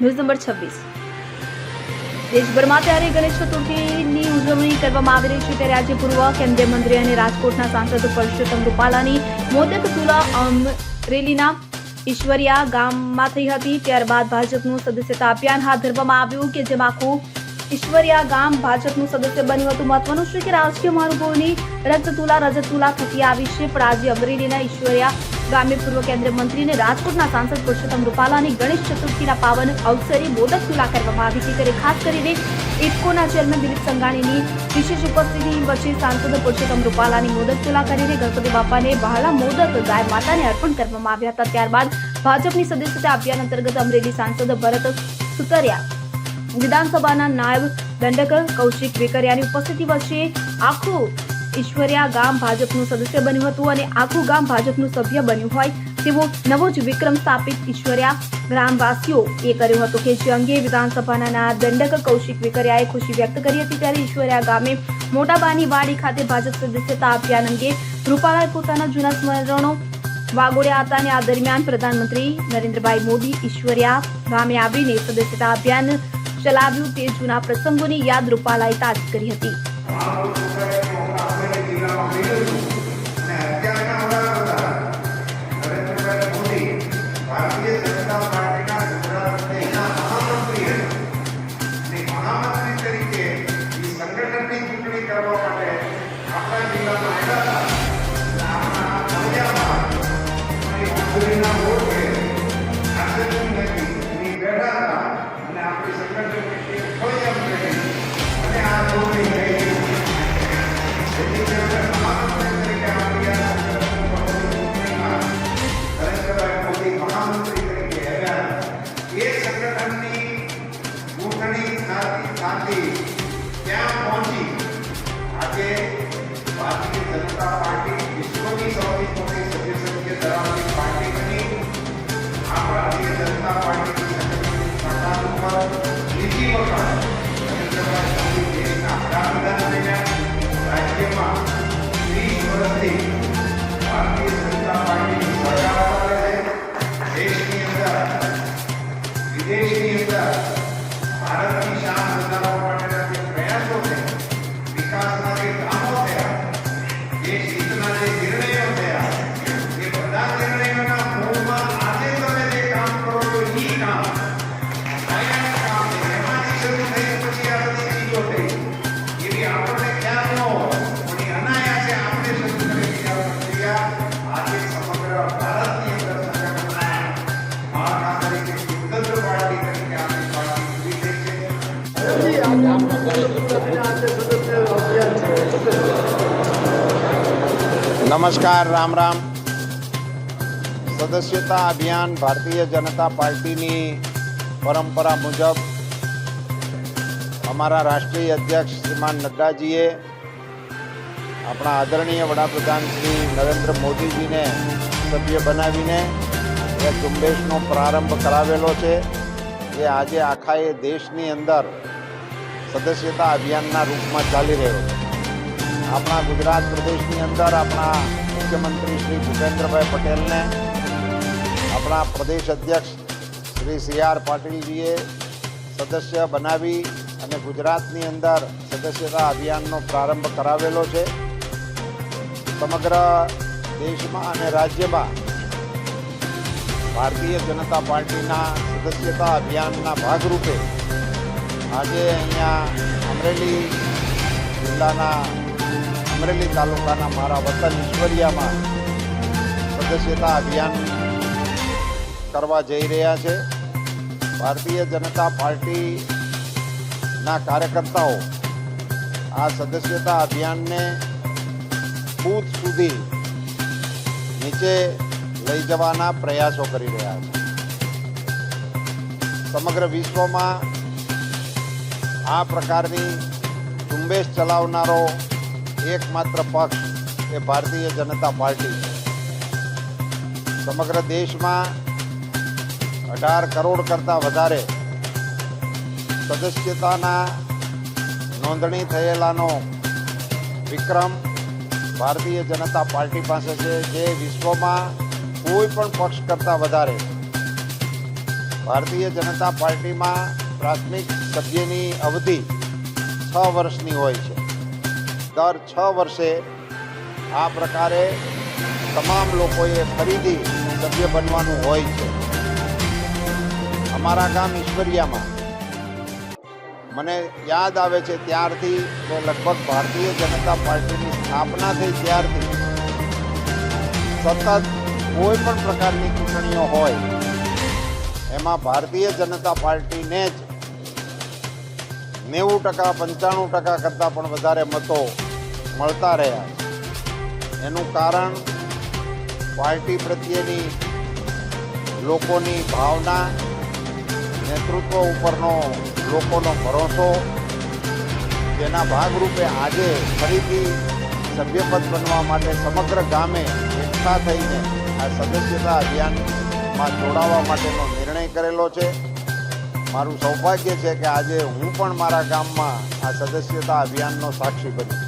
News number છવ્વીસ. દેશભરમાં ત્યારે ગણેશ ચતુર્થીની ઉજવણી કરવામાં આવી રહી છે ત્યારે આજે પૂર્વ કેન્દ્રીય મંત્રી અને રાજકોટના સાંસદ પરષોત્તમ રૂપાલાની મોદક તુલા અમરેલીના ઈશ્વરિયા ગામમાં થઈ હતી. ત્યારબાદ ભાજપનું સદસ્યતા અભિયાન હાથ ધરવામાં આવ્યું કે જેમાં આખું ઈશ્વરિયા ગામ ભાજપનું સદસ્ય બન્યું હતું. મહત્વનું છે કે રાજકીય મહાનુભાવોની રક્તતુલા રજતુલા થતી આવી છે, પણ આજે અમરેલીના ઈશ્વરિયા ગામે પૂર્વ કેન્દ્રીય મંત્રી અને રાજકોટના સાંસદ પુરુષોત્તમ રૂપાલાની ગણેશ ચતુર્થીના પાવન અવસરે મોદક તુલા કરવામાં આવી છે ત્યારે ખાસ કરીને ઇફકોના ચેરમેન દિલીપ સંઘાણીની વિશેષ ઉપસ્થિતિ વચ્ચે સાંસદ પુરુષોત્તમ રૂપાલાની મોદક તુલા કરીને ગણપતિ બાપાને બહાલા મોદક ગાય માતાને અર્પણ કરવામાં આવ્યા હતા. ત્યારબાદ ભાજપની સદસ્યતા અભિયાન અંતર્ગત અમરેલી સાંસદ ભરત સુતરિયા, વિધાનસભાના નાયબ દંડક કૌશિક વેકરિયાની ઉપસ્થિતિ વચ્ચે આખું ઈશ્વરિયા ગામ ભાજપનું સદસ્ય બન્યું હતું અને આખું ગામ ભાજપનું સભ્ય બન્યું હોય તેવો નવો જ વિક્રમ સ્થાપિત ઈશ્વરિયા ગ્રામવાસીઓ એ કર્યો હતો કે જે અંગે વિધાનસભાના દંડક કૌશિક વિકરિયાએ ખુશી વ્યક્ત કરી હતી ત્યારે ઈશ્વરિયા ગામે મોટાબાની વાડી ખાતે ભાજપ સદસ્યતા અભિયાન અંગે રૂપાલાએ પોતાના જૂના સ્મરણો વાગોડ્યા હતા અને આ દરમિયાન પ્રધાનમંત્રી નરેન્દ્રભાઈ મોદી ઈશ્વરિયા ગામે આવીને સદસ્યતા અભિયાન ચલાવ્યું તે જૂના પ્રસંગોની યાદ રૂપાલાએ તાજ કરી હતી. ભારતીય જનતા પાર્ટીના ગુજરાતના મહામંત્રી હતા અને મહામંત્રી તરીકે એ સંગઠનની ચૂંટણી કરવા માટે આપણા જિલ્લામાં આવ્યા હતા અને આપણા ફળિયામાં થતી થતી ત્યાં પહોંચી આજે ભારતીય જનતા પાર્ટી વિશ્વની સૌથી મોટી સભ્ય સંખ્યા ધરાવતી પાર્ટી બની આ ભારતીય જનતા પાર્ટીની નમસ્કાર, રામ રામ. સદસ્યતા અભિયાન ભારતીય જનતા પાર્ટીની પરંપરા મુજબ અમારા રાષ્ટ્રીય અધ્યક્ષ શ્રીમાન નડ્ડાજીએ આપણા આદરણીય વડાપ્રધાન શ્રી નરેન્દ્ર મોદીજીને સભ્ય બનાવીને એ ઝુંબેશનો પ્રારંભ કરાવેલો છે. જે આજે આખા એ દેશની અંદર સદસ્યતા અભિયાનના રૂપમાં ચાલી રહ્યો છે. આપણા ગુજરાત પ્રદેશની અંદર આપણા મુખ્યમંત્રી શ્રી ભૂપેન્દ્રભાઈ પટેલને આપણા પ્રદેશ અધ્યક્ષ શ્રી સી આર પાટીલજીએ સદસ્ય બનાવી અને ગુજરાતની અંદર સદસ્યતા અભિયાનનો પ્રારંભ કરાવેલો છે. સમગ્ર દેશમાં અને રાજ્યમાં ભારતીય જનતા પાર્ટીના સદસ્યતા અભિયાનના ભાગરૂપે આજે અહીંયા અમરેલી જિલ્લાના અમરેલી તાલુકાના મારા વતન ઈશ્વરિયામાં સદસ્યતા અભિયાન કરવા જઈ રહ્યા છે. ભારતીય જનતા પાર્ટીના કાર્યકર્તાઓ આ સદસ્યતા અભિયાનને બૂથ સુધી નીચે લઈ જવાના પ્રયાસો કરી રહ્યા છે. સમગ્ર વિશ્વમાં આ પ્રકારની ઝુંબેશ ચલાવનારો એકમાત્ર પક્ષ એ ભારતીય જનતા પાર્ટી છે. સમગ્ર દેશમાં અઢાર કરોડ કરતાં વધારે સદસ્યતાના નોંધણી થયેલાનો વિક્રમ ભારતીય જનતા પાર્ટી પાસે છે, જે વિશ્વમાં કોઈ પણ પક્ષ કરતાં વધારે ભારતીય જનતા પાર્ટીમાં પ્રાથમિક સભ્યની અવધિ છ વર્ષની હોય છે. દર છ વર્ષે આ પ્રકારે તમામ લોકોએ ફરીથી સભ્ય બનવાનું હોય છે. અમારા ગામ ઈશ્વરિયામાં. મને યાદ આવે છે ત્યારથી લગભગ ભારતીય જનતા પાર્ટીની સ્થાપના થઈ ત્યારથી. સતત કોઈ પણ પ્રકારની ચૂંટણીઓ હોય, એમાં ભારતીય જનતા પાર્ટીને જ નેવું ટકા, પંચાણું ટકા કરતાં પણ વધારે મતો મળતા રહ્યા. એનું કારણ પાર્ટી પ્રત્યેની લોકોની ભાવના, નેતૃત્વ ઉપરનો લોકોનો ભરોસો જેના ભાગરૂપે આજે ફરીથી સભ્યપદ બનવા માટે સમગ્ર ગામે એકઠા થઈને આ સદસ્યતા અભિયાનમાં જોડાવા માટેનો નિર્ણય કરેલો છે. મારું સૌભાગ્ય છે કે આજે હું પણ મારા ગામમાં આ સદસ્યતા અભિયાનનો સાક્ષી બન્યો.